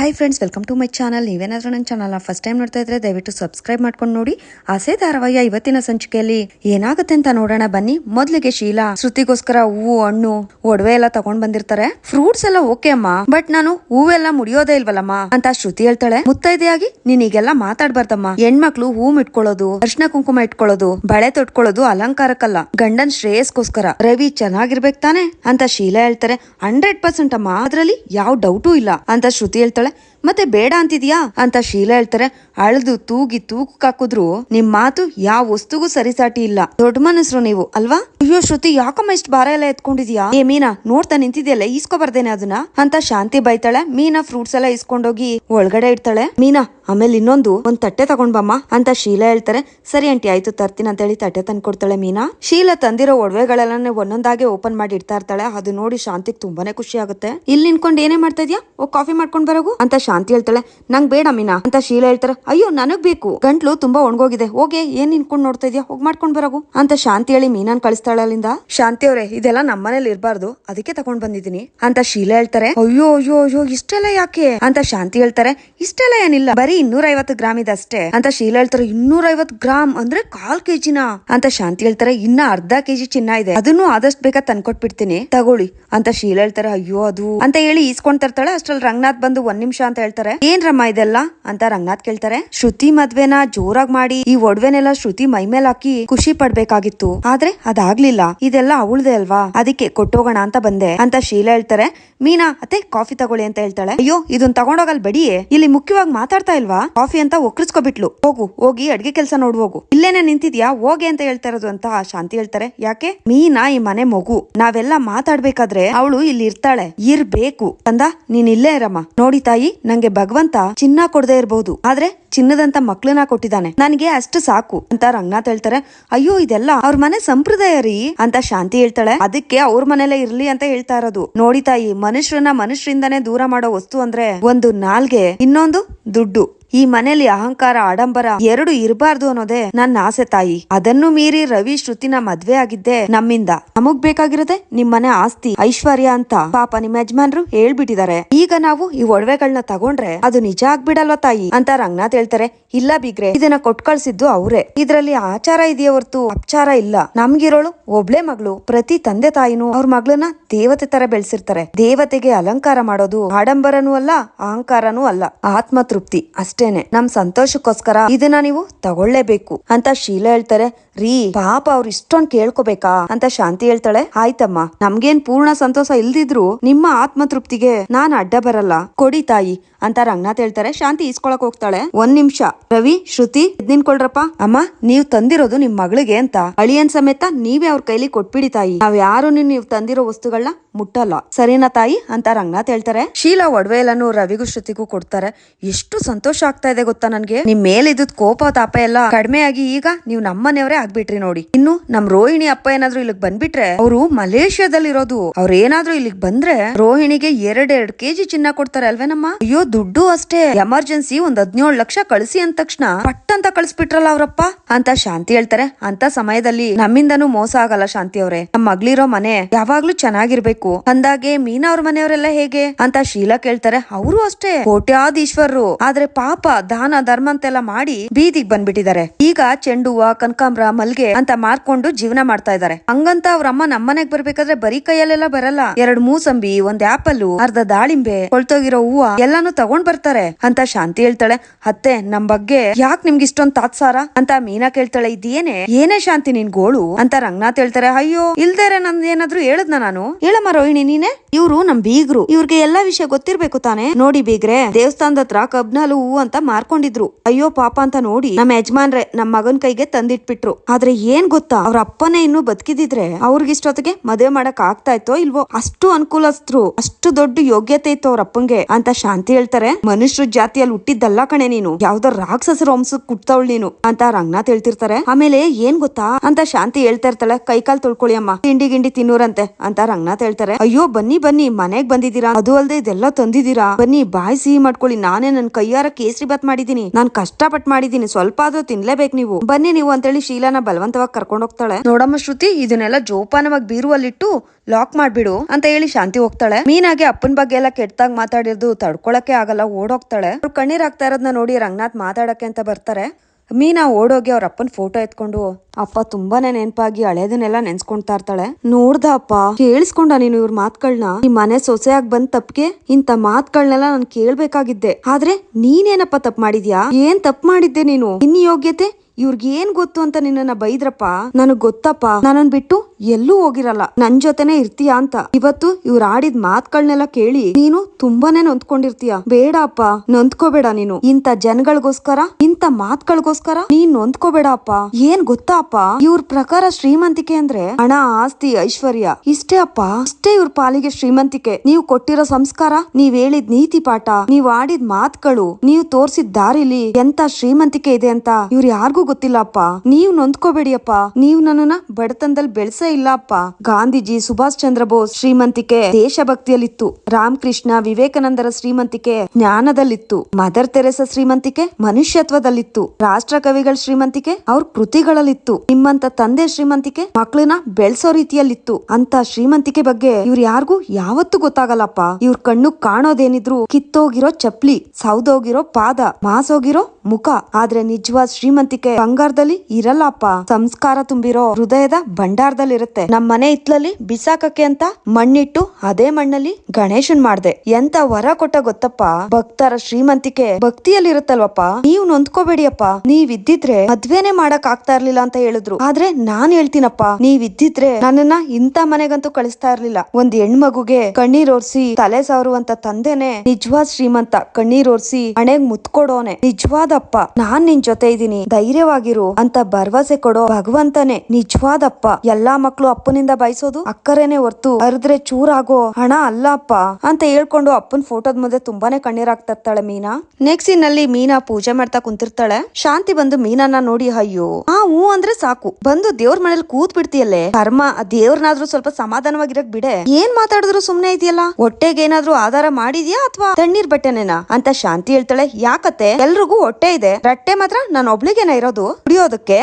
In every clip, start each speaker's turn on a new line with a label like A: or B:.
A: Hi friends welcome to my channel ನೀವೇನಾದ್ರೂ ನನ್ನ ಚಾನಲ್ನ ಫಸ್ಟ್ ಟೈಮ್ ನೋಡ್ತಾ ಇದ್ರೆ ದಯವಿಟ್ಟು ಸಬ್ಸ್ಕ್ರೈಬ್ ಮಾಡ್ಕೊಂಡು ನೋಡಿ. ಆಸೆ ಧಾರವಾಯ ಇವತ್ತಿನ ಸಂಚಿಕೆಯಲ್ಲಿ ಏನಾಗುತ್ತೆ ಅಂತ ನೋಡೋಣ. ಬನ್ನಿ, ಮೊದ್ಲಿಗೆ ಶೀಲಾ, ಶ್ರುತಿಗೋಸ್ಕರ ಹೂವು, ಹಣ್ಣು, ಒಡವೆ ಎಲ್ಲ ತಗೊಂಡ್ ಬಂದಿರ್ತಾರೆ. ಫ್ರೂಟ್ಸ್ ಎಲ್ಲ ಓಕೆ ಅಮ್ಮ. ಬಟ್ ನಾನು ಹೂವೆಲ್ಲ ಮುಡಿಯೋದೇ ಇಲ್ವಲ್ಲಮ್ಮ? ಅಂತ ಶ್ರುತಿ ಹೇಳ್ತಾಳೆ. ಮುತ್ತೈದೆಯಾಗಿ ನೀನ್ ಈಗೆಲ್ಲ ಮಾತಾಡ್ಬಾರ್ದಮ್ಮ. ಹೆಣ್ಮಕ್ಳು ಹೂವು ಇಟ್ಕೊಳ್ಳೋದು ಅರ್ಶನ ಕುಂಕುಮ ಇಟ್ಕೊಳ್ಳೋದು, ಬಳೆ ತೊಟ್ಕೊಳ್ಳೋದು ಅಲಂಕಾರಕ್ಕಲ್ಲ. ಗಂಡನ್ ಶ್ರೇಯಸ್ಗೋಸ್ಕರ ರವಿ ಚೆನ್ನಾಗಿರ್ಬೇಕು ತಾನೆ? ಅಂತ ಶೀಲಾ ಹೇಳ್ತಾರೆ. ಹಂಡ್ರೆಡ್ ಪರ್ಸೆಂಟ್ ಅಮ್ಮ. ಅದ್ರಲ್ಲಿ ಯಾವ ಡೌಟು ಇಲ್ಲ. ಅಂತ ಶ್ರುತಿ ಹೇಳ್ತಾಳೆ. ಮತ್ತೆ ಬೇಡ ಅಂತಿದ್ಯಾ? ಅಂತ ಶೀಲಾ ಹೇಳ್ತಾರೆ. ಅಳದು ತೂಗಿ ತೂಕಕ್ಕೆ ಹಾಕಿದ್ರು. ನಿಮ್ ಮಾತು ಯಾವ ವಸ್ತುಗೂ ಸರಿಸಾಟಿ ಇಲ್ಲ. ದೊಡ್ಡ ಮನಸ್ರು ನೀವು, ಅಲ್ವಾ? ಅಯ್ಯೋ ಶ್ರುತಿ ಯಾಕಮ್ಮ ಇಷ್ಟು ಭಾರ ಎಲ್ಲ ಎತ್ಕೊಂಡಿದ್ಯಾ? ಏ, ಮೀನಾ, ನೋಡ್ತಾ ನಿಂತಿದ್ಯಲ್ಲ ಈಸ್ಕೊ ಬರ್ದೇನೆ ಅದನ್ನ? ಅಂತ ಶಾಂತಿ ಬೈತಾಳೆ. ಮೀನಾ ಫ್ರೂಟ್ಸ್ ಎಲ್ಲ ಇಸ್ಕೊಂಡೋಗಿ ಒಳಗಡೆ ಇಡ್ತಾಳೆ. ಮೀನಾ, ಆಮೇಲೆ ಇನ್ನೊಂದು, ಒಂದ್ ತಟ್ಟೆ ತಗೊಂಡ್ ಬಮ್ಮ, ಅಂತ ಶೀಲಾ ಹೇಳ್ತಾರೆ. ಸರಿ ಆಂಟಿ, ಆಯ್ತು, ತರ್ತೀನಿ ಅಂತ ಹೇಳಿ ತಟ್ಟೆ ತಂದ್ಕೊಡ್ತಾಳೆ ಮೀನಾ. ಶೀಲಾ ತಂದಿರೋ ಒಡವೆಗಳೆಲ್ಲ ಒಂದೊಂದಾಗೆ ಓಪನ್ ಮಾಡಿ ಇಡ್ತಾ ಇರ್ತಾಳೆ. ಅದು ನೋಡಿ ಶಾಂತಿಗ್ ತುಂಬಾನೇ ಖುಷಿ ಆಗುತ್ತೆ. ಇಲ್ಲಿ ನಿಂತ್ಕೊಂಡು ಏನೇ ಮಾಡ್ತಾ ಇದ್ಯಾ? ಓ, ಕಾಫಿ ಮಾಡ್ಕೊಂಡ್ ಬರೋಗು? ಅಂತ ಶಾಂತಿ ಹೇಳ್ತಾಳೆ. ನಂಗ್ ಬೇಡ ಮೀನಾ, ಅಂತ ಶೀಲಾ ಹೇಳ್ತಾರೆ. ಅಯ್ಯೋ, ನನಗ್ ಬೇಕು. ಗಂಟ್ಲು ತುಂಬಾ ಒಣಗೋಗಿದೆ. ಹೋಗೇ, ಏನ್ ನಿನ್ಕೊಂಡ್ ನೋಡ್ತಾ ಇದ್ಯಾ? ಹೋಗ್ ಮಾಡ್ಕೊಂಡ್ ಬರೋಗು. ಅಂತ ಶಾಂತಿ ಹೇಳಿ ಮೀನಾನ್ ಕಳಿಸ್ತಾಳೆ. ಅಲ್ಲಿಂದ ಶಾಂತಿ ಅವ್ರೆ, ಇದೆಲ್ಲ ನಮ್ಮನೇಲಿ ಇರಬಾರ್ದು. ಅದಕ್ಕೆ ತಗೊಂಡ್ ಬಂದಿದ್ದೀನಿ. ಅಂತ ಶೀಲಾ ಹೇಳ್ತಾರೆ. ಅಯ್ಯೋ ಅಯ್ಯೋ ಅಯ್ಯೋ, ಇಷ್ಟೆಲ್ಲ ಯಾಕೆ? ಅಂತ ಶಾಂತಿ ಹೇಳ್ತಾರೆ. ಇಷ್ಟೆಲ್ಲ ಏನಿಲ್ಲ. ಬರೀ ಇನ್ನೂರ ಗ್ರಾಮ್ ಇದೆ ಅಷ್ಟೇ ಅಂತ ಶೀಲಾ ಹೇಳ್ತಾರೆ ಇನ್ನೂರ ಐವತ್ ಗ್ರಾಮ್ ಅಂದ್ರೆ ಕಾಲ್ ಕೆಜಿನ? ಅಂತ ಶಾಂತಿ ಹೇಳ್ತಾರೆ, ಇನ್ನ ಅರ್ಧ ಕೆಜಿ ಚಿನ್ನ ಇದೆ. ಅದನ್ನು ಆದಷ್ಟು ಬೇಗ ತಂದ್ಕೊಟ್ಬಿಡ್ತೀನಿ. ತಗೊಳ್ಳಿ. ಅಂತ ಶೀಲಾ ಹೇಳ್ತಾರೆ, ಅಯ್ಯೋ, ಅದು. ಅಂತ ಹೇಳಿ ಈಸ್ಕೊಂಡ್ ತರ್ತಾಳೆ. ಅಷ್ಟ್ರಲ್ಲಿ ರಂಗನಾಥ್ ಬಂದು ಒಂದ್ ನಿಮಿಷ ಅಂತ ಹೇಳ್ತಾರೆ. ಏನ್ ರಮ್ಮ ಇದೆಲ್ಲ? ಅಂತ ರಂಗನಾಥ್ ಕೇಳ್ತಾರೆ. ಶ್ರುತಿ ಮದ್ವೆನ ಜೋರಾಗಿ ಮಾಡಿ, ಈ ಒಡವೆನೆಲ್ಲ ಶ್ರುತಿ ಮೈ ಮೇಲ್ ಹಾಕಿ ಖುಷಿ ಪಡ್ಬೇಕಾಗಿತ್ತು. ಆದ್ರೆ ಅದಾಗ್ಲಿಲ್ಲ. ಇದೆಲ್ಲ ಅವಳದೇ ಅಲ್ವಾ? ಅದಕ್ಕೆ ಕೊಟ್ಟೋಗೋಣ ಅಂತ ಬಂದೆ. ಅಂತ ಶೀಲಾ ಹೇಳ್ತಾರೆ. ಮೀನಾ, ಅತ್ತೆ ಕಾಫಿ ತಗೊಳ್ಳಿ ಅಂತ ಹೇಳ್ತಾಳೆ. ಅಯ್ಯೋ, ಇದನ್ ತಗೊಂಡೋಗಲ್ ಬಡಿಯೇ? ಇಲ್ಲಿ ಮುಖ್ಯವಾಗಿ ಮಾತಾಡ್ತಾ ಇಲ್ವಾ? ಕಾಫಿ ಅಂತ ಒಕ್ಕರ್ಸ್ಕೊಬಿಟ್ಲು ಹೋಗು, ಹೋಗಿ ಅಡ್ಗೆ ಕೆಲಸ ನೋಡ್ ಹೋಗು. ಇಲ್ಲೇನೆ ನಿಂತಿದ್ಯಾ? ಹೋಗಿ ಅಂತ ಹೇಳ್ತಾ ಇರೋದು ಅಂತ ಶಾಂತಿ ಹೇಳ್ತಾರೆ. ಯಾಕೆ? ಮೀನಾ ಈ ಮನೆ ಮಗು. ನಾವೆಲ್ಲ ಮಾತಾಡ್ಬೇಕಾದ್ರೆ ಅವಳು ಇಲ್ಲಿ ಇರ್ತಾಳೆ. ಇರ್ಬೇಕು. ಅಂದ ನೀನ್ ಇಲ್ಲೇ ಇರಮ್ಮ. ನೋಡಿ ತಾಯಿ, ನಂಗೆ ಭಗವಂತ ಚಿನ್ನ ಕೊಡದೆ ಇರ್ಬಹುದು ಆದ್ರೆ ಚಿನ್ನದಂತ ಮಕ್ಳನ್ನ ಕೊಟ್ಟಿದ್ದಾನೆ. ನನಗೆ ಅಷ್ಟು ಸಾಕು ಅಂತ ರಂಗನಾಥ್ ಹೇಳ್ತಾರೆ. ಅಯ್ಯೋ, ಇದೆಲ್ಲ ಅವ್ರ ಮನೆ ಸಂಪ್ರದಾಯ ರೀ. ಅಂತ ಶಾಂತಿ ಹೇಳ್ತಾಳೆ. ಅದಕ್ಕೆ ಅವ್ರ ಮನೇಲೆ ಇರ್ಲಿ ಅಂತ ಹೇಳ್ತಾ ಇರೋದು. ನೋಡಿ ತಾಯಿ ಮನುಷ್ಯರನ್ನ ಮನುಷ್ಯರಿಂದಾನೇ ದೂರ ಮಾಡೋ ವಸ್ತು ಅಂದ್ರೆ ಒಂದು ನಾಲ್ಗೆ, ಇನ್ನೊಂದು ದುಡ್ಡು. ಈ ಮನೆಯಲ್ಲಿ ಅಹಂಕಾರ ಆಡಂಬರ ಎರಡು ಇರಬಾರ್ದು ಅನ್ನೋದೇ ನನ್ನ ಆಸೆ ತಾಯಿ. ಅದನ್ನು ಮೀರಿ ರವಿ ಶ್ರುತಿನ ಮದ್ವೆ ಆಗಿದ್ದೆ ನಮ್ಮಿಂದ. ನಮಗ್ ಬೇಕಾಗಿರೋದೆ ನಿಮ್ಮನೆ ಆಸ್ತಿ, ಐಶ್ವರ್ಯ ಅಂತ ಪಾಪ ನಿಮ್ಮ ಯಜಮಾನ್ರು ಹೇಳ್ಬಿಟ್ಟಿದ್ದಾರೆ. ಈಗ ನಾವು ಈ ಒಡವೆಗಳನ್ನ ತಗೊಂಡ್ರೆ ಅದು ನಿಜ ಆಗ್ಬಿಡಲ್ವಾ ತಾಯಿ ಅಂತ ರಂಗನಾಥ್ ಹೇಳ್ತಾರೆ. ಇಲ್ಲ ಬಿಗ್ರೆ, ಇದನ್ನ ಕೊಟ್ ಕಳ್ಸಿದ್ದು ಅವ್ರೆ. ಇದ್ರಲ್ಲಿ ಆಚಾರ ಇದೆಯಾ ಹೊರ್ತು? ಅಪಚಾರ ಇಲ್ಲ. ನಮ್ಗಿರೋಳು ಒಬ್ಳೆ ಮಗಳು. ಪ್ರತಿ ತಂದೆ ತಾಯಿನೂ ಅವ್ರ ಮಗಳನ್ನ ದೇವತೆ ತರ ಬೆಳೆಸಿರ್ತಾರೆ. ದೇವತೆಗೆ ಅಲಂಕಾರ ಮಾಡೋದು ಆಡಂಬರನೂ ಅಲ್ಲ, ಅಹಂಕಾರನೂ ಅಲ್ಲ. ಆತ್ಮ ತೃಪ್ತಿ ಅಷ್ಟೇನೆ. ನಮ್ ಸಂತೋಷಕ್ಕೋಸ್ಕರ ಇದನ್ನ ನೀವು ತಗೊಳ್ಳೇಬೇಕು. ಅಂತ ಶೀಲಾ ಹೇಳ್ತಾರೆ. ರೀ, ಪಾಪ ಅವ್ರು ಇಷ್ಟೊಂದ್ ಕೇಳ್ಕೊಬೇಕಾ? ಅಂತ ಶಾಂತಿ ಹೇಳ್ತಾಳೆ. ಆಯ್ತಮ್ಮ. ನಮ್ಗೇನ್ ಪೂರ್ಣ ಸಂತೋಷ ಇಲ್ದಿದ್ರು ನಿಮ್ಮ ಆತ್ಮ ತೃಪ್ತಿಗೆ ನಾನ್ ಅಡ್ಡ ಬರಲ್ಲ. ಕೊಡಿ ತಾಯಿ, ಅಂತ ರಂಗನಾಥ್ ಹೇಳ್ತಾರೆ. ಶಾಂತಿ ಇಸ್ಕೊಳಕ್ ಹೋಗ್ತಾಳೆ. ಒಂದ್ ನಿಮಿಷ. ರವಿ, ಶ್ರುತಿ ನಿನ್ಕೊಳ್ರಪ್ಪ ಅಮ್ಮ, ನೀವ್ ತಂದಿರೋದು ನಿಮ್ ಮಗಳಿಗೆ ಅಂತ. ಅಳಿಯನ್ ಸಮೇತ ನೀವೇ ಅವ್ರ ಕೈಲಿ ಕೊಟ್ಬಿಡಿ ತಾಯಿ. ನಾವ್ ಯಾರು ನೀವ್ ತಂದಿರೋ ವಸ್ತುಗಳನ್ನ ಮುಟ್ಟಲ್ಲ. ಸರಿನಾ ತಾಯಿ? ಅಂತ ರಂಗನಾಥ್ ಹೇಳ್ತಾರೆ. ಶೀಲಾ ಒಡವೆ ರವಿಗೂ ಶ್ರುತಿಗೂ ಕೊಡ್ತಾರೆ. ಎಷ್ಟು ಸಂತೋಷ ಆಗ್ತಾ ಇದೆ ಗೊತ್ತಾ ನನ್ಗೆ? ನಿಮ್ ಮೇಲಿದ್ದ ಕೋಪ, ತಾಪ ಎಲ್ಲ ಕಡಿಮೆ ಆಗಿ ಈಗ ನೀವು ನಮ್ಮನೆಯವರೇ ಆಗ್ಬಿಟ್ರಿ ನೋಡಿ. ಇನ್ನು ನಮ್ ರೋಹಿಣಿ ಅಪ್ಪ ಏನಾದ್ರು ಇಲ್ಲಿಗೆ ಬಂದ್ಬಿಟ್ರೆ ಅವರು ಮಲೇಷ್ಯಾದಲ್ಲಿ ಇರೋದು ಅವ್ರ ಏನಾದ್ರು ಇಲ್ಲಿಗ್ ಬಂದ್ರೆ ರೋಹಿಣಿಗೆ ಎರಡ್ ಎರಡ್ ಕೆಜಿ ಚಿನ್ನ ಕೊಡ್ತಾರೆ ಅಲ್ವೇನಮ್ಮ ಅಯ್ಯೋ, ದುಡ್ಡು ಅಷ್ಟೇ. ಎಮರ್ಜೆನ್ಸಿ ಒಂದ್ ಹದಿನೇಳು ಲಕ್ಷ ಕಳಿಸಿ ಅಂದ ತಕ್ಷಣ ಪಟ್ ಅಂತ ಕಳಿಸ್ಬಿಟ್ರಲ್ಲ ಅವ್ರಪ್ಪ. ಅಂತ ಶಾಂತಿ ಹೇಳ್ತಾರೆ. ಅಂತ ಸಮಯದಲ್ಲಿ ನಮ್ಮಿಂದನು ಮೋಸ ಆಗಲ್ಲ ಶಾಂತಿ ಅವ್ರೆ. ನಮ್ ಮಗ್ಲಿರೋ ಮನೆ ಯಾವಾಗ್ಲೂ ಚೆನ್ನಾಗಿರ್ಬೇಕು. ಅಂದಾಗೆ ಮೀನಾ ಅವ್ರ ಮನೆಯವರೆಲ್ಲ ಹೇಗೆ? ಅಂತ ಶೀಲಾ ಕೇಳ್ತಾರೆ. ಅವರು ಅಷ್ಟೇ. ಕೋಟ್ಯಾಧೀಶ್ವರರು. ಆದ್ರೆ ಪಾಪ ದಾನ ಧರ್ಮ ಅಂತೆಲ್ಲ ಮಾಡಿ ಬೀದಿಗ್ ಬಂದ್ಬಿಟ್ಟಿದ್ದಾರೆ. ಈಗ ಚೆಂಡು ಹೂವ ಕನಕಾಂಬ್ರ, ಮಲ್ಗೆ ಅಂತ ಮಾರ್ಕೊಂಡು ಜೀವನ ಮಾಡ್ತಾ ಇದಾರೆ ಹಂಗಂತ ಅವ್ರ ಅಮ್ಮ ನಮ್ಮನೆಗ್ ಬರ್ಬೇಕಾದ್ರೆ ಬರೀ ಕೈಯಲ್ಲೆಲ್ಲ ಬರಲ್ಲ. ಎರಡ್ ಮೂಸಂಬಿ, ಒಂದ್ ಆಪಲ್ ಅರ್ಧ ದಾಳಿಂಬೆ, ಕೊಳ್ತೋಗಿರೋ ಹೂವ ಎಲ್ಲಾನು ತಗೊಂಡ್ ಬರ್ತಾರೆ ಅಂತ ಶಾಂತಿ ಹೇಳ್ತಾಳೆ. ಅತ್ತೆ, ನಮ್ ಬಗ್ಗೆ ಯಾಕ್ ನಿಮ್ಗೆ ಇಷ್ಟೊಂದ್ ತಾತ್ಸಾರ ಅಂತ ಮೀನಾ ಕೇಳ್ತಾಳೆ. ಇದೇನೆ? ಏನೇ ಶಾಂತಿ ನಿನ್ ಗೋಳು ಅಂತ ರಂಗನಾಥ್ ಹೇಳ್ತಾರೆ. ಅಯ್ಯೋ, ಇಲ್ದೇರೆ ನನ್ ಏನಾದ್ರು ಹೇಳದ್ನ ನಾನು? ಹೇಳಮ್ಮ ರೋಹಿಣಿ, ನೀನೆ? ಇವ್ರು ನಮ್ ಬೀಗ್ರು. ಇವ್ರಿಗೆ ಎಲ್ಲಾ ವಿಷಯ ಗೊತ್ತಿರ್ಬೇಕು ತಾನೆ? ನೋಡಿ ಬೀಗ್ರೆ, ದೇವಸ್ಥಾನದ ಹತ್ರ ಕಬ್ನಾಲು ಹೂ ಅಂತ ಮಾರ್ಕೊಂಡಿದ್ರು. ಅಯ್ಯೋ ಪಾಪ ಅಂತ ನೋಡಿ ನಮ್ಮ ಯಜಮಾನ್ರೆ ನಮ್ಮ ಮಗನ್ ಕೈಗೆ ತಂದಿಟ್ಬಿಟ್ರು. ಆದ್ರೆ ಏನ್ ಗೊತ್ತಾ? ಅವ್ರ ಅಪ್ಪನೇ ಇನ್ನು ಬದುಕಿದಿದ್ರೆ ಅವ್ರಿಗಿಷ್ಟೊತ್ತಿಗೆ ಮದುವೆ ಮಾಡಕ್ ಆಗ್ತಾ ಇತ್ತೋ ಇಲ್ವೋ? ಅಷ್ಟು ಅನುಕೂಲಸ್ಥರು, ಅಷ್ಟು ದೊಡ್ಡ ಯೋಗ್ಯತೆ ಇತ್ತು ಅವ್ರ ಅಪ್ಪಂಗೆ ಅಂತ ಶಾಂತಿ ಹೇಳ್ತಾರೆ. ಮನುಷ್ಯರ ಜಾತಿಯಲ್ಲಿ ಹುಟ್ಟಿದ್ದಲ್ಲ ಕಣೆ ನೀನು. ಯಾವ್ದೋ ರಾಕ್ಷಸರ ವಂಶಕ್ ಕುಟ್ತವಳ್ ನೀನು ಅಂತ ರಂಗನಾಥ್ ಹೇಳ್ತಿರ್ತಾರೆ. ಆಮೇಲೆ ಏನ್ ಗೊತ್ತಾ? ಅಂತ ಶಾಂತಿ ಹೇಳ್ತಾ ಇರ್ತಾಳೆ ಕೈಕಾಲ್ ತೊಳ್ಕೊಳ್ಳಿ ಅಮ್ಮ. ತಿಂಡಿ ಗಿಂಡಿ ತಿನ್ನೂರಂತೆ ಅಂತ ರಂಗನಾಥ್ ಹೇಳ್ತಾರೆ. ಅಯ್ಯೋ ಬನ್ನಿ ಬನ್ನಿ, ಮನೆಗ್ ಬಂದಿದ್ದೀರಾ? ಅದು ಅಲ್ದೆ ಇದೆಲ್ಲ ತಂದಿದ್ದೀರಾ? ಬನ್ನಿ ಬಾಯ್ ಸಿಹಿ ಮಾಡ್ಕೊಳ್ಳಿ. ನಾನೇ ನನ್ ಕೈಯಾರ ಕೇಸರಿ ಬಾತ್ ಮಾಡಿದೀನಿ ನಾನ್ ಕಷ್ಟಪಟ್ಟು ಮಾಡಿದೀನಿ ಸ್ವಲ್ಪ ಆದ್ರೂ ತಿನ್ಲೇಬೇಕು ನೀವು. ಬನ್ನಿ ನೀವು ಅಂತೇಳಿ ಶೀಲಾನ ಬಲವಂತವಾಗಿ ಕರ್ಕೊಂಡು ಹೋಗ್ತಾಳೆ. ನೋಡಮ್ಮ ಶ್ರುತಿ, ಇದನ್ನೆಲ್ಲ ಜೋಪಾನವಾಗಿ ಬೀರುವಲ್ಲಿಟ್ಟು ಲಾಕ್ ಮಾಡ್ಬಿಡು ಅಂತ ಹೇಳಿ ಶಾಂತಿ ಹೋಗ್ತಾಳೆ. ಮೀನಾಗೆ ಅಪ್ಪನ ಬಗ್ಗೆ ಎಲ್ಲ ಕೆಟ್ಟದಾಗ ಮಾತಾಡಿರೋದು ತಡ್ಕೊಳಕ್ಕೆ ಆಗಲ್ಲ, ಓಡೋಗ್ತಾಳೆ. ಅವ್ರು ಕಣ್ಣೀರ್ ಆಗ್ತಾ ಇರೋದನ್ನ ನೋಡಿ ರಂಗನಾಥ್ ಮಾತಾಡಕ್ಕೆ ಅಂತ ಬರ್ತಾರೆ. ಮೀನಾ ಓಡೋಗಿ ಅವ್ರ ಅಪ್ಪನ ಫೋಟೋ ಎತ್ಕೊಂಡು, ಅಪ್ಪ, ತುಂಬಾನೇ ನೆನಪಾಗಿ ಹಳೇದನ್ನೆಲ್ಲ ನೆನ್ಸ್ಕೊಂತಾ ಇರ್ತಾಳೆ. ನೋಡ್ದ ಅಪ್ಪ, ಕೇಳಿಸ್ಕೊಂಡ ನೀನು ಇವ್ರ ಮಾತ್ಗಳನ್ನ ಈ ಮನೆ ಸೊಸೆಯಾಗಿ ಬಂದ್ ತಪ್ಗೆ ಇಂತ ಮಾತ್ಗಳನ್ನೆಲ್ಲ ನಾನು ಕೇಳ್ಬೇಕಾಗಿದ್ದೆ. ಆದ್ರೆ ನೀನೇನಪ್ಪ ತಪ್ಪು ಮಾಡಿದ್ಯಾ? ಏನ್ ತಪ್ಪು ಮಾಡಿದ್ದೆ ನೀನು? ಇನ್ ಯೋಗ್ಯತೆ? ಇವ್ರಿಗೆ ಏನ್ ಗೊತ್ತು ಅಂತ ನಿನ್ನನ್ನ ಬೈದ್ರಪ್ಪ? ನನಗ್ ಗೊತ್ತಪ್ಪ. ನನ್ನನ್ ಬಿಟ್ಟು ಎಲ್ಲೂ ಹೋಗಿರಲ್ಲ. ನನ್ ಜೊತೆನೆ ಇರ್ತೀಯ ಅಂತ. ಇವತ್ತು ಇವ್ರ ಆಡಿದ ಮಾತ್ಗಳನ್ನೆಲ್ಲ ಕೇಳಿ ನೀನು ತುಂಬಾನೇ ನೊಂದ್ಕೊಂಡಿರ್ತೀಯ. ಬೇಡ ಅಪ್ಪ ನೊಂದ್ಕೋಬೇಡ ನೀನು. ಇಂತ ಜನಗಳಿಗೋಸ್ಕರ ಇಂತ ಮಾತ್ಗಳಿಗೋಸ್ಕರ ನೀನ್ ನೊಂದ್ಕೋಬೇಡ ಅಪ್ಪ ಏನ್ ಗೊತ್ತಾ ಅಪ್ಪ ಇವ್ರ ಪ್ರಕಾರ ಶ್ರೀಮಂತಿಕೆ ಅಂದ್ರೆ ಹಣ, ಆಸ್ತಿ, ಐಶ್ವರ್ಯ. ಇಷ್ಟೇ ಅಪ್ಪ. ಅಷ್ಟೇ ಇವ್ರ ಪಾಲಿಗೆ ಶ್ರೀಮಂತಿಕೆ. ನೀವು ಕೊಟ್ಟಿರೋ ಸಂಸ್ಕಾರ, ನೀವ್ ಹೇಳಿದ ನೀತಿ ಪಾಠ, ನೀವ್ ಆಡಿದ ಮಾತ್ಗಳು, ನೀವು ತೋರ್ಸಿದ ದಾರಿಲಿ ಎಂತ ಶ್ರೀಮಂತಿಕೆ ಇದೆ ಅಂತ ಇವ್ರ ಯಾರಿಗೂ ಗೊತ್ತಿಲ್ಲ ಅಪ್ಪ ನೀವ್ ನೊಂದ್ಕೋಬೇಡಿಯಪ್ಪ. ನೀವ್ ನನ್ನನ್ನ ಬಡತನದಲ್ಲಿ ಬೆಳೆಸೇ ಇಲ್ಲ ಅಪ್ಪ ಗಾಂಧೀಜಿ ಸುಭಾಷ್ ಚಂದ್ರ ಬೋಸ್ ಶ್ರೀಮಂತಿಕೆ ದೇಶಭಕ್ತಿಯಲ್ಲಿತ್ತು. ರಾಮಕೃಷ್ಣ ವಿವೇಕಾನಂದರ ಶ್ರೀಮಂತಿಕೆ ಜ್ಞಾನದಲ್ಲಿತ್ತು. ಮದರ್ ತೆರೆಸ ಶ್ರೀಮಂತಿಕೆ ಮನುಷ್ಯತ್ವದಲ್ಲಿತ್ತು. ರಾಷ್ಟ್ರ ಕವಿಗಳ ಶ್ರೀಮಂತಿಕೆ ಅವ್ರ ಕೃತಿಗಳಲ್ಲಿತ್ತು. ನಿಮ್ಮಂತ ತಂದೆ ಶ್ರೀಮಂತಿಕೆ ಮಕ್ಕಳನ್ನ ಬೆಳೆಸೋ ರೀತಿಯಲ್ಲಿತ್ತು. ಅಂತ ಶ್ರೀಮಂತಿಕೆ ಬಗ್ಗೆ ಇವ್ರ ಯಾರಿಗೂ ಯಾವತ್ತೂ ಗೊತ್ತಾಗಲ್ಲಪ್ಪ. ಇವ್ರ ಕಣ್ಣು ಕಾಣೋದೇನಿದ್ರು ಕಿತ್ತೋಗಿರೋ ಚಪ್ಲಿ ಸೌದೋಗಿರೋ ಪಾದ, ಮಾಸೋಗಿರೋ ಮುಖ. ಆದ್ರೆ ನಿಜವಾದ ಶ್ರೀಮಂತಿಕೆ ಬಂಗಾರದಲ್ಲಿ ಇರಲ್ಲಪ್ಪ. ಸಂಸ್ಕಾರ ತುಂಬಿರೋ ಹೃದಯದ ಭಂಡಾರದಲ್ಲಿ ಇರುತ್ತೆ ನಮ್ಮ ಮನೆ ಇತ್ಲಲ್ಲಿ ಬಿಸಾಕಕ್ಕೆ ಅಂತ ಮಣ್ಣಿಟ್ಟು ಅದೇ ಮಣ್ಣಲ್ಲಿ ಗಣೇಶನ್ ಮಾಡ್ದೆ. ಎಂತ ವರ ಕೊಟ್ಟ ಗೊತ್ತಪ್ಪ? ಭಕ್ತರ ಶ್ರೀಮಂತಿಕೆ ಭಕ್ತಿಯಲ್ಲಿ ಇರುತ್ತಲ್ವಪ್ಪ ನೀವ್ ನೊಂದ್ಕೋಬೇಡಿಯಪ್ಪ. ನೀವ್ ಇದ್ದಿದ್ರೆ ಮದ್ವೆನೆ ಮಾಡಕ್ ಆಗ್ತಾ ಇರ್ಲಿಲ್ಲ ಅಂತ ಹೇಳಿದ್ರು. ಆದ್ರೆ ನಾನ್ ಹೇಳ್ತೀನಪ್ಪ ನೀವ್ ಇದ್ದಿದ್ರೆ ನನ್ನನ್ನ ಇಂತ ಮನೆಗಂತೂ ಕಳಿಸ್ತಾ ಇರ್ಲಿಲ್ಲ. ಒಂದ್ ಹೆಣ್ಮಗುಗೆ ಕಣ್ಣೀರೋರ್ಸಿ ತಲೆ ಸಾರುವಂತ ತಂದೆನೆ ನಿಜವಾದ ಶ್ರೀಮಂತ ಕಣ್ಣೀರೋರ್ಸಿ ಹಣೆಗ್ ಮುತ್ಕೊಡೋನೆ. ನಿಜವಾದಪ್ಪ, ನಾನ್ ನಿನ್ ಜೊತೆ ಇದೀನಿ ಧೈರ್ಯವಾಗಿರು. ಅಂತ ಭರವಸೆ ಕೊಡೋ ಭಗವಂತನೇ. ನಿಜವಾದಪ್ಪ. ಎಲ್ಲಾ ಮಕ್ಕಳು ಅಪ್ಪನಿಂದ ಬಯಸೋದು ಅಕ್ಕರೇನೆ ಹೊರ್ತು. ಅರ್ದ್ರೆ ಚೂರಾಗೋ ಹಣ ಅಲ್ಲ ಅಪ್ಪ ಅಂತ ಹೇಳ್ಕೊಂಡು ಅಪ್ಪನ್ ಫೋಟೋದ ಮುಂದೆ ತುಂಬಾನೇ ಕಣ್ಣೀರಾಗ್ತಾ ಇರ್ತಾಳೆ ಮೀನಾ ನೆಕ್ಸ್ಟ್ನಲ್ಲಿ ಮೀನಾ ಪೂಜೆ ಮಾಡ್ತಾ ಕುಂತಿರ್ತಾಳೆ. ಶಾಂತಿ ಬಂದು ಮೀನನ್ನ ನೋಡಿ, ಅಯ್ಯೋ, ಆ ಹೂ ಅಂದ್ರೆ ಸಾಕು. ಬಂದು ದೇವ್ರ ಮನೇಲಿ ಕೂತ್ ಬಿಡ್ತೀಯಲ್ಲೇ ಕರ್ಮ ಆ ದೇವ್ರನಾದ್ರೂ ಸ್ವಲ್ಪ ಸಮಾಧಾನವಾಗಿರಕ್ ಬಿಡೆ. ಏನ್ ಮಾತಾಡಿದ್ರು ಸುಮ್ನೆ ಇದೆಯಲ್ಲ? ಹೊಟ್ಟೆಗೆ ಏನಾದ್ರೂ ಆಧಾರ ಮಾಡಿದ್ಯಾ ಅಥವಾ ತಣ್ಣೀರ್ ಬಟ್ಟೆನೇನಾ? ಅಂತ ಶಾಂತಿ ಹೇಳ್ತಾಳೆ, ಯಾಕತ್ತೆ? ಎಲ್ರಿಗೂ ಹೊಟ್ಟೆ ಇದೆ. ರಟ್ಟೆ ಮಾತ್ರ ನಾನು ಒಬ್ಳಿಗೇನ ಇರೋದು. produtor ಕುಡಿಯೋದಕ್ಕೆ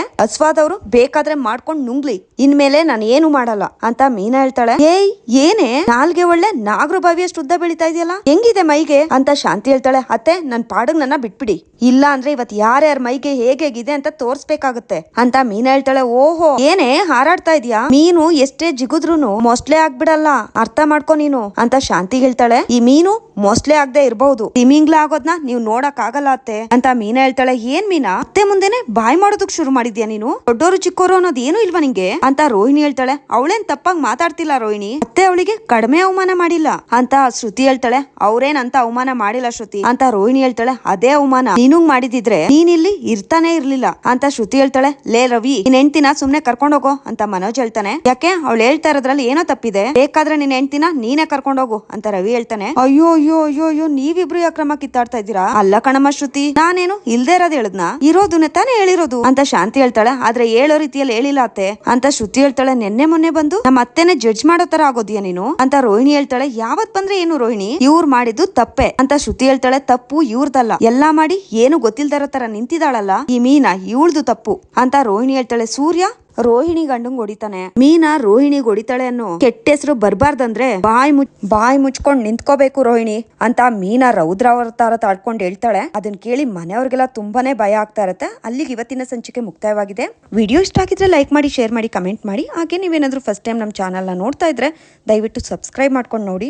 A: ಅವರು ಬೇಕಾದ್ರೆ ಮಾಡ್ಕೊಂಡ್ ನುಂಗ್ಲಿ. ಇನ್ಮೇಲೆ ನಾನು ಏನು ಮಾಡಲ್ಲ ಅಂತ ಮೀನಾ ಹೇಳ್ತಾಳೆ. ಏಯ್, ಏನೇ? ನಾಲ್ಗೆ ಒಳ್ಳೆ ನಾಗರು ಬಾವಿಯಷ್ಟು ಉದ್ದ ಬೆಳಿತಾ ಇದೆಯಲ್ಲ? ಹೆಂಗಿದೆ ಮೈಗೆ? ಅಂತ ಶಾಂತಿ ಹೇಳ್ತಾಳೆ. ಅತ್ತೆ, ನನ್ ಪಾಡಗ್ ನನ್ನ ಬಿಟ್ಬಿಡಿ. ಇಲ್ಲ ಅಂದ್ರೆ ಇವತ್ ಯಾರ್ಯಾರ ಮೈಗೆ ಹೇಗಿದೆ ಅಂತ ತೋರ್ಸ್ಬೇಕಾಗುತ್ತೆ ಅಂತ ಮೀನಾ ಹೇಳ್ತಾಳೆ. ಓಹೋ, ಏನೇ? ಹಾರಾಡ್ತಾ ಇದೀಯಾ? ಮೀನು ಎಷ್ಟೇ ಜಿಗುದ್ರುನು ಮೊಸ್ಲೆ ಆಗ್ಬಿಡಲ್ಲ. ಅರ್ಥ ಮಾಡ್ಕೊ ನೀನು ಅಂತ ಶಾಂತಿ ಹೇಳ್ತಾಳೆ. ಈ ಮೀನು ಮೊಸ್ಲೆ ಆಗದೆ ಇರಬಹುದು. ತಿಮಿಂಗ್ಲ ಆಗೋದ್ನ ನೀವ್ ನೋಡಕ್ ಆಗಲ್ಲ ಅತ್ತೆ ಅಂತ ಮೀನಾ ಹೇಳ್ತಾಳೆ. ಏನ್ ಮೀನಾ? ಅತ್ತೆ ಮುಂದೆನೆ ಬಾಯ್ ಮಾಡೋದಕ್ ಶುರು ಮಾಡಿದ್ಯಾ ನೀನು? ದೊಡ್ಡೋರು ಚಿಕ್ಕೋರು ಅನ್ನೋದು ಏನು ಇಲ್ವಾ ನಿಂಗೆ? ಅಂತ ರೋಹಿಣಿ ಹೇಳ್ತಾಳೆ. ಅವಳೇನ್ ತಪ್ಪಾಗಿ ಮಾತಾಡ್ತಿಲ್ಲ ರೋಹಿಣಿ. ಮತ್ತೆ ಅವಳಿಗೆ ಕಡಿಮೆ ಅವಮಾನ ಮಾಡಿಲ್ಲ. ಅಂತ ಶ್ರುತಿ ಹೇಳ್ತಾಳೆ. ಅವ್ರೇನ್ ಅಂತ ಅವಮಾನ ಮಾಡಿಲ್ಲ ಶ್ರುತಿ. ಅಂತ ರೋಹಿಣಿ ಹೇಳ್ತಾಳೆ. ಅದೇ ಅವಮಾನ. ನೀನು ಮಾಡಿದಿದ್ರೆ ನೀನ್ ಇಲ್ಲಿ ಇರ್ತಾನೆ ಇರ್ಲಿಲ್ಲ. ಅಂತ ಶ್ರುತಿ ಹೇಳ್ತಾಳೆ. ಲೇ ರವಿ, ನಿನ್ ಹೆಂಡ್ತಿನ ಸುಮ್ನೆ ಕರ್ಕೊಂಡೋಗೋ ಅಂತ ಮನೋಜ್ ಹೇಳ್ತಾನೆ. ಯಾಕೆ? ಅವಳು ಹೇಳ್ತಾ ಇರೋದ್ರಲ್ಲಿ ಏನೋ ತಪ್ಪಿದೆ. ಬೇಕಾದ್ರೆ ನಿನ್ ಹೆಂಡ್ತಿನ ನೀನೇ ಕರ್ಕೊಂಡೋಗು ಅಂತ ರವಿ ಹೇಳ್ತಾನೆ. ಅಯ್ಯೋ ಅಯ್ಯೋ ಅಯ್ಯೋ ಅಯ್ಯೋ, ನೀವಿಬ್ರು ಯಾಕ್ರಮ ಕಿತ್ತಾಡ್ತಾ ಇದ್ದೀರಾ? ಅಲ್ಲ ಕಣಮ್ಮ ಶ್ರುತಿ. ನಾನೇನು ಇಲ್ದೇ ಇರೋದ್ ಹೇಳದ್ನ? ಇರೋದನ್ನ ತಾನೇ ಹೇಳಿರೋದು. ಅಂತ ಶಾಂತಿ ಹೇಳ್ತಾಳೆ. ಆದ್ರೆ ಹೇಳೋ ರೀತಿಯಲ್ಲಿ ಹೇಳಿಲ್ಲ ಅತ್ತೆ. ಅಂತ ಶ್ರುತಿ ಹೇಳ್ತಾಳೆ, ನಿನ್ನೆ ಮೊನ್ನೆ ಬಂದು ನಮ್ಮ ಅತ್ತೆನೆ ಜಡ್ಜ್ ಮಾಡೋ ತರ ಆಗೋದ್ಯಾ ನೀನು? ಅಂತ ರೋಹಿಣಿ ಹೇಳ್ತಾಳೆ, ಯಾವತ್ ಬಂದ್ರೆ ಏನು ರೋಹಿಣಿ? ಇವ್ರು ಮಾಡಿದ್ದು ತಪ್ಪೆ. ಅಂತ ಶ್ರುತಿ ಹೇಳ್ತಾಳೆ, ತಪ್ಪು, ಇವ್ರದಲ್ಲ. ಎಲ್ಲಾ ಮಾಡಿ ಏನು ಗೊತ್ತಿಲ್ದರ ತರ ನಿಂತಿದಾಳಲ್ಲ ಈ ಮೀನಾ ಇವಳ್ದು ತಪ್ಪು. ಅಂತ ರೋಹಿಣಿ ಹೇಳ್ತಾಳೆ, ಸೂರ್ಯ ರೋಹಿಣಿ ಗಂಡಂಗ್ ಹೊಡಿತಾನೆ. ಮೀನಾ ರೋಹಿಣಿ ಹೊಡಿತಾಳೆ ಅನ್ನೋ ಕೆಟ್ಟ ಹೆಸರು ಬರ್ಬಾರ್ದಂದ್ರೆ ಬಾಯ್ ಮುಚ್, ಬಾಯ್ ಮುಚ್ಕೊಂಡ್ ನಿಂತ್ಕೋಬೇಕು ರೋಹಿಣಿ ಅಂತ ಮೀನಾ ರೌದ್ರಾವತಾರ ತಾಡ್ಕೊಂಡ್ ಹೇಳ್ತಾಳೆ. ಅದನ್ನ ಕೇಳಿ ಮನೆಯವ್ರಿಗೆಲ್ಲ ತುಂಬಾನೇ ಭಯ ಆಗ್ತಾ ಇರತ್ತೆ. ಅಲ್ಲಿಗೆ ಇವತ್ತಿನ ಸಂಚಿಕೆ ಮುಕ್ತಾಯವಾಗಿದೆ. ವಿಡಿಯೋ ಇಷ್ಟ ಆಗಿದ್ರೆ ಲೈಕ್ ಮಾಡಿ, ಶೇರ್ ಮಾಡಿ, ಕಮೆಂಟ್ ಮಾಡಿ. ಹಾಗೆ ನೀವೇನಾದ್ರೂ ಫಸ್ಟ್ ಟೈಮ್ ನಮ್ಮ ಚಾನಲ್ನ ನೋಡ್ತಾ ಇದ್ರೆ ದಯವಿಟ್ಟು ಸಬ್ಸ್ಕ್ರೈಬ್ ಮಾಡ್ಕೊಂಡು ನೋಡಿ.